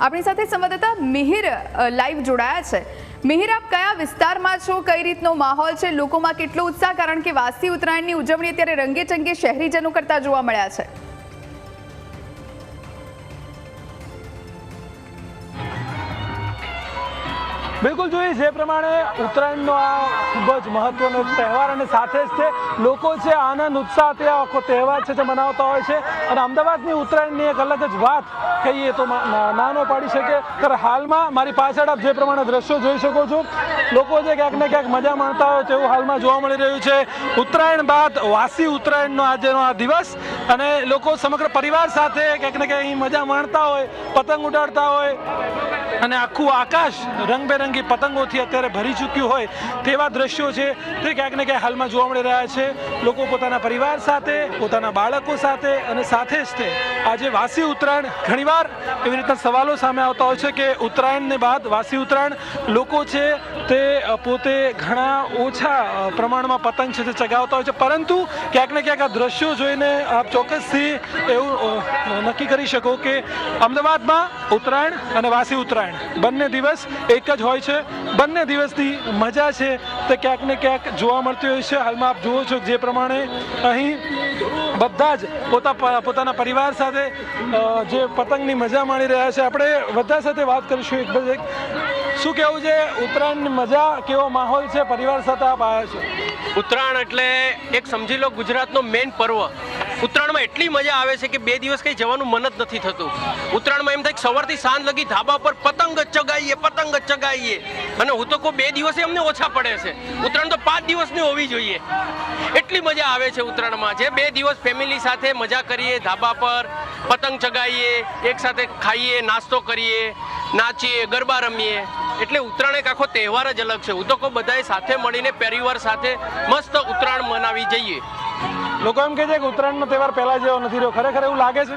આપણી સાથે સંવાદદાતા મિહિર લાઈવ જોડાયા છે. મિહિર, આપ કયા વિસ્તારમાં છો? કઈ રીતનો માહોલ છે? લોકોમાં કેટલો ઉત્સાહ? કારણ કે વાસી ઉત્તરાયણની ઉજવણી અત્યારે રંગે ચંગે શહેરીજનો કરતા જોવા મળ્યા છે. બિલકુલ જોઈએ, જે પ્રમાણે ઉત્તરાયણનો આ ખૂબ જ મહત્વનો તહેવાર અને સાથે જ તે લોકો છે આનંદ ઉત્સાહથી આ આખો તહેવાર છે તે મનાવતા હોય છે. અને અમદાવાદની ઉત્તરાયણની એક અલગ જ વાત કહીએ તો નાનો પાડી શકે. ત્યારે હાલમાં મારી પાછળ આપ જે પ્રમાણે દ્રશ્યો જોઈ શકો છો, લોકો જે ક્યાંક ને ક્યાંક મજા માણતા હોય તેવું હાલમાં જોવા મળી રહ્યું છે. ઉત્તરાયણ બાદ વાસી ઉત્તરાયણનો આજેનો આ દિવસ અને લોકો સમગ્ર પરિવાર સાથે ક્યાંક ને ક્યાંક મજા માણતા હોય, પતંગ ઉડાડતા હોય અને આખું આકાશ રંગબેરંગી પતંગોથી અત્યારે ભરી ચૂક્યું હોય તેવા દ્રશ્યો છે તે ક્યાંક ને ક્યાંક હાલમાં જોવા મળી રહ્યા છે. લોકો પોતાના પરિવાર સાથે, પોતાના બાળકો સાથે અને સાથે જ તે આજે વાસી ઉત્તરાયણ ઘણીવાર એવી રીતના સવાલો સામે આવતા હોય છે કે ઉત્તરાયણને બાદ વાસી ઉત્તરાયણ લોકો છે તે પોતે ઘણા ઓછા પ્રમાણમાં પતંગ છે તે ચગાવતા હોય છે. પરંતુ ક્યાંક ને ક્યાંક આ દ્રશ્યો જોઈને આપ ચોક્કસથી એવું નક્કી કરી શકો કે અમદાવાદમાં ઉત્તરાયણ અને વાસી ઉત્તરાયણ બંને દિવસ એક જ હોય છે. બંને દિવસની મજા છે તે ક્યાંક ને ક્યાંક જોવા મળતી હોય છે. હાલમાં આપ જુઓ છો જે પ્રમાણે અહીં બધા જ પોતા પોતાના પરિવાર સાથે જે પતંગની મજા માણી રહ્યા છે. આપણે બધા સાથે વાત કરીશું એક બાદ શું કહેવું છે? ઉત્તરાયણની મજા કેવો માહોલ છે? પરિવાર સાથે આપ આવ્યા છો. ઉત્તરાયણ એટલે એક સમજી લો ગુજરાતનો મેઇન પર્વ. ઉત્તરાયણમાં એટલી મજા આવે છે કે બે દિવસ કંઈ જવાનું મન જ નથી થતું. ઉત્તરાયણમાં એમ થાય સવારથી સાંજ લગી ધાબા પર પતંગ જ ચગાવીએ પતંગ જ ચગાવીએ અને હું તો કહું બે દિવસે અમને ઓછા પડે છે. ઉત્તરાયણ તો પાંચ દિવસની હોવી જોઈએ. એટલી મજા આવે છે ઉત્તરાયણમાં જે બે દિવસ ફેમિલી સાથે મજા કરીએ, ધાબા પર પતંગ ચગાવીએ એક સાથે ખાઈએ, નાસ્તો કરીએ, નાચીએ, ગરબા રમીએ. એટલે ઉત્તરાયણ એક આખો તહેવાર જ અલગ છે. હું તો કહું બધાએ સાથે મળીને, પરિવાર સાથે મસ્ત ઉત્તરાયણ મનાવી જઈએ. લોકો એમ કહે છે કે ઉત્તરાયણનો તહેવાર પહેલા જેવો નથી રહ્યો. ખરેખર એવું લાગે છે?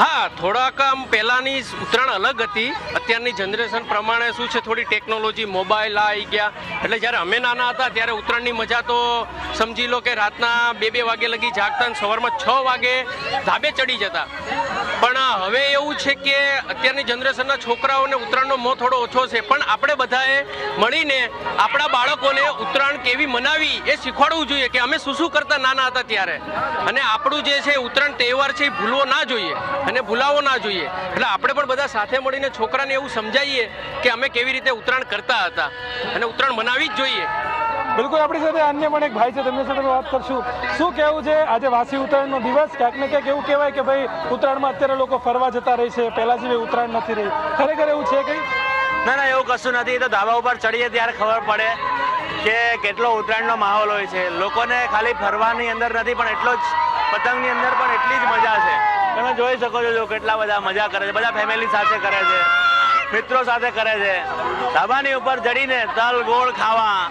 હા, થોડાક આમ પહેલાંની ઉત્તરાયણ અલગ હતી. અત્યારની જનરેશન પ્રમાણે શું છે, થોડી ટેકનોલોજી મોબાઈલ આવી ગયા. એટલે જ્યારે અમે નાના હતા ત્યારે ઉત્તરાયણની મજા તો સમજી લો કે રાતના બે બે વાગે લગી જાગતા અને સવારમાં છ વાગે ધાબે ચડી જતા. પણ હવે એવું છે કે અત્યારની જનરેશનના છોકરાઓને ઉત્તરાયણનો મોહ થોડો ઓછો છે. પણ આપણે બધાએ મળીને આપણા બાળકોને ઉત્તરાયણ કેવી મનાવી એ શીખવાડવું જોઈએ કે અમે શું શું કરતા નાના હતા ત્યારે. અને આપણું જે છે ઉત્તરાયણ તહેવાર છે એ ભૂલવો ના જોઈએ અને ભૂલાવો ના જોઈએ. એટલે આપણે પણ બધા સાથે મળીને છોકરાને એવું સમજાવીએ કે અમે કેવી રીતે ઉત્તરાયણ કરતા હતા. અને ઉત્તરાયણ મનાવી જ જોઈએ. બિલકુલ, આપણી સાથે અન્ય પણ એક ભાઈ છે, તેમની સાથે વાત કરશું. શું કહેવું છે, આજે વાસી ઉત્તરાયણનો દિવસ? ક્યાંક ને ક્યાંક એવું કહેવાય કે ભાઈ, ઉત્તરાયણમાં અત્યારે લોકો ફરવા જતા રહે છે, પહેલા જેવી ઉત્તરાયણ નથી રહી. ખરેખર એવું છે કંઈ? ના ના, એવું કશું નથી. તો ધાબા ઉપર ચડીએ ત્યારે ખબર પડે કે કેટલો ઉત્તરાયણનો માહોલ હોય છે. લોકોને ખાલી ફરવાની અંદર નથી, પણ એટલો જ, પતંગની અંદર પણ એટલી જ મજા છે. તમે જોઈ શકો છો કેટલા બધા મજા કરે છે, બધા ફેમિલી સાથે કરે છે. મિત્રો સાથે કરે છે. ધાબાની ઉપર ચડીને તલ ગોળ ખાવા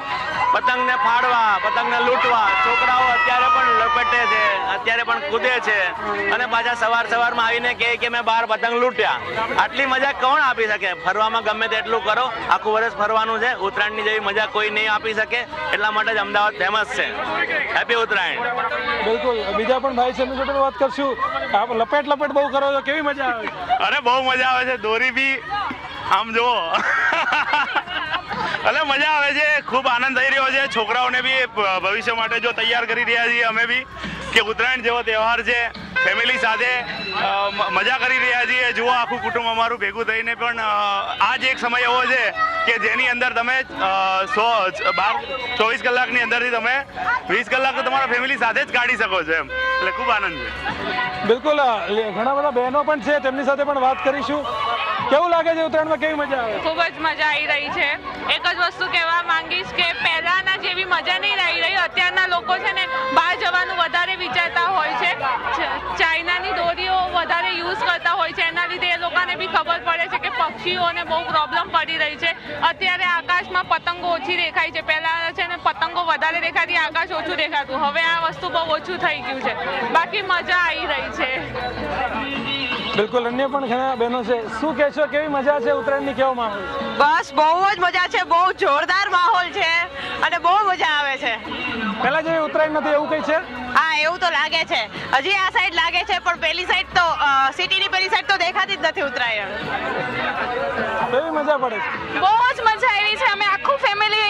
પતંગને ફાડવા પતંગને લૂંટવા. છોકરાઓ અત્યારે પણ લપેટે છે અત્યારે પણ કૂદે છે. અને પાછા સવાર સવારમાં આવીને કહે કે મેં બાર પતંગ લૂંટ્યા. આટલી મજા કોણ આપી શકે? ફરવામાં ગમે તેટલું કરો. આખું વર્ષ ફરવાનું છે. ઉત્તરાયણની જેવી મજા કોઈ નહીં આપી શકે. એટલા માટે જ અમદાવાદ ફેમસ છે. હેપી ઉત્તરાયણ. બિલકુલ. બીજા પણ ભાઈ છે એમની સાથે વાત કરશું. આપ લપેટ લપેટ બહુ કરો છો. કેવી મજા આવે અરે બહુ મજા આવે છે. દોરી બી આમ જુઓ. એટલે મજા આવે છે, ખૂબ આનંદ થઈ રહ્યો છે. છોકરાઓને બી ભવિષ્ય માટે જો તૈયાર કરી રહ્યા છીએ અમે બી, કે ઉત્તરાયણ જેવો તહેવાર છે ફેમિલી સાથે મજા કરી રહ્યા છીએ. જુઓ આખું કુટુંબ અમારું ભેગું થઈને પણ આ જ એક સમય એવો છે કે જેની અંદર તમે સો, બાર, ચોવીસ કલાકની અંદરથી તમે વીસ કલાક તો તમારા ફેમિલી સાથે જ કાઢી શકો છો એમ. એટલે ખૂબ આનંદ છે. બિલકુલ ઘણા બધા બહેનો પણ છે, તેમની સાથે પણ વાત કરીશું. કેવું લાગે છે ઉત્તરાયણમાં? કેવી મજા આવે? ખૂબ જ મજા આવી રહી છે. એક જ વસ્તુ કહેવા માંગીશ કે પહેલાના જેવી મજા નહીં આવી રહી. અત્યારના લોકો છે ને બહાર જવાનું વધારે વિચારતા હોય છે. ચાઇનાની દોરીઓ વધારે યુઝ કરતા હોય છે. એના લીધે એ લોકોને બી ખબર પડે છે કે પક્ષીઓને બહુ પ્રોબ્લેમ પડી રહી છે. અત્યારે આકાશમાં પતંગો ઓછી દેખાય છે. પહેલા છે ને પતંગો વધારે દેખાતી, આકાશ ઓછું દેખાતું. હવે આ વસ્તુ બહુ ઓછું થઈ ગયું છે. બાકી મજા આવી રહી છે. બિલકુલ અન્ય પણ ઘણા બહેનો છે. શું કહેશો કેવી મજા છે ઉત્તરાયણની કેવો માહોલ? બસ બહુ જ મજા છે બહુ જોરદાર માહોલ છે અને બહુ મજા આવે છે. પહેલા જેવી ઉત્તરાયણ નથી એવું કઈ છે? હા એવું તો લાગે છે. હજી આ સાઈડ લાગે છે પણ પેલી સાઈડ તો સિટીની પેલી સાઈડ તો દેખાતી જ નથી ઉત્તરાયણ. મજા પડે છે? બહુ જ મજા આવી છે. અમે આખું ફેમિલી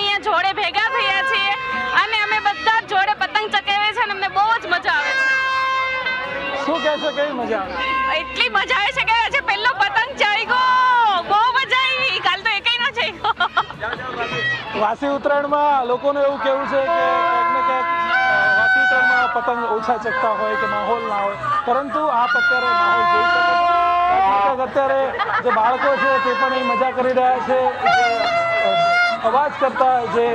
શું કહેશો કેવી મજા આવે? એટલી મજા આવે છે કે આજે પહેલો પતંગ ચડી ગયો બહુ મજા આવી. કાલ તો એકઈ ના ચડ્યો વાસી ઉત્તરાયણમાં લોકોનું એવું કેવું છે કે ક્યાંક ને વાસી ઉત્તરાયણમાં પતંગ ઓછા ચકતા હોય કે માહોલ ના હોય. પરંતુ આપ અત્યારે માહોલ જોઈ શકો છો. અત્યારે જે બાળકો છે તે પણ એ મજા કરી રહ્યા છે. અવાજ કરતા જે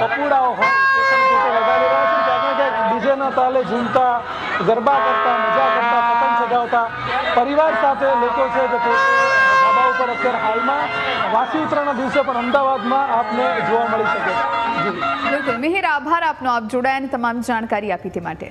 પપુડાઓ હોય તે પણ વગાડી રહ્યા છે. ક્યાંક ને ક્યાંક ડીજેના તાલે ઝૂમતા ગરબા કરતા, મજા કરતા, પતંગ ચગાવતા, પરિવાર સાથે લોકો છે જે ધાબા ઉપર અત્યારે હાલમાં. વાસી ઉત્તરાયણના દિવસે પણ અમદાવાદમાં આપને જોવા મળી શકે બિલકુલ. મિહિર, આભાર આપનો. આપ જોડાયા તમામ જાણકારી આપી તે માટે.